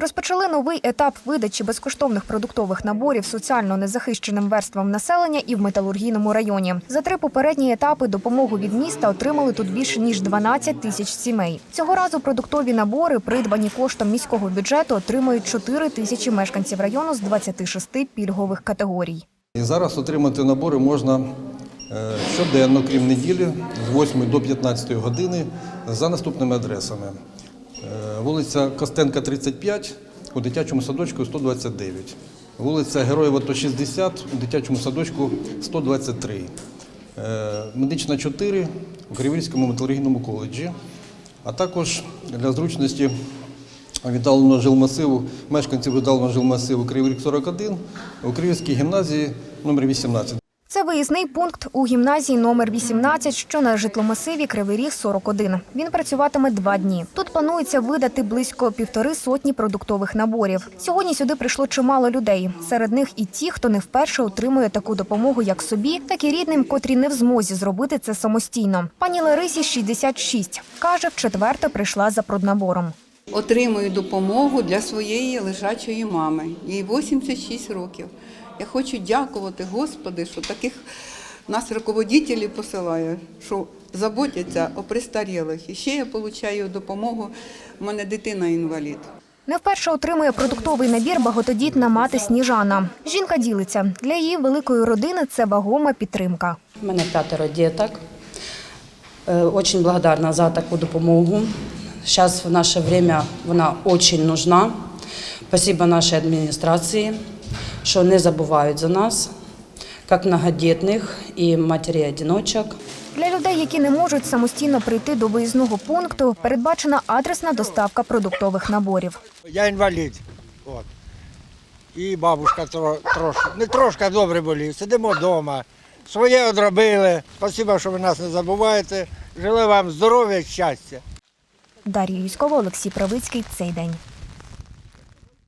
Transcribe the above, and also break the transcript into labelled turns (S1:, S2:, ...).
S1: Розпочали новий етап видачі безкоштовних продуктових наборів соціально незахищеним верствам населення і в металургійному районі. За три попередні етапи допомогу від міста отримали тут більше ніж 12 тисяч сімей. Цього разу продуктові набори, придбані коштом міського бюджету, отримують 4 тисячі мешканців району з 26 пільгових категорій.
S2: І зараз отримати набори можна е, щоденно, крім неділі, з 8 до 15 години за наступними адресами. Е, Вулиця Костенка, 35, у дитячому садочку 129. Вулиця Героїва АТО 60, у дитячому садочку 123. Е, Медична 4 у Криворізькому металургійному коледжі, а також для зручності віддаленого жилмасиву, мешканців віддаленого жилмасиву Кривий Ріг 41 у Київській гімназії номер 18.
S1: Це виїзний пункт у гімназії номер 18, що на житломасиві Кривий Ріг 41. Він працюватиме два дні. Тут планується видати близько півтори сотні продуктових наборів. Сьогодні сюди прийшло чимало людей. Серед них і ті, хто не вперше отримує таку допомогу як собі, так і рідним, котрі не в змозі зробити це самостійно. Пані Ларисі 66. каже, вчетверте прийшла за проднабором.
S3: Отримую допомогу для своєї лежачої мами. Їй 86 років. Я хочу дякувати Господи, що таких нас руководителі посилає, що заботяться о престарілих. І ще я отримую допомогу. У мене дитина інвалід.
S1: Не вперше отримує продуктовий набір багатодітна мати Сніжана. Жінка ділиться для її великої родини. Це вагома підтримка.
S4: У мене п'ятеро діток. Е, Очень благодарна за таку допомогу. Зараз в наше время вона дуже нужна. Спасибо нашій адміністрації, що не забувають за нас, як многодітних і матері-одиночок.
S1: Для людей, які не можуть самостійно прийти до виїзного пункту, передбачена адресна доставка продуктових наборів.
S5: Я інвалід. От. І бабушка трошки, не трошки а добре боліє. Сидимо вдома. Своє одробили. Спасибо, що ви нас не забуваєте. Желаю вам здоров'я щастя.
S1: Дар'я Юськова, Олексій Правицький. Цей день.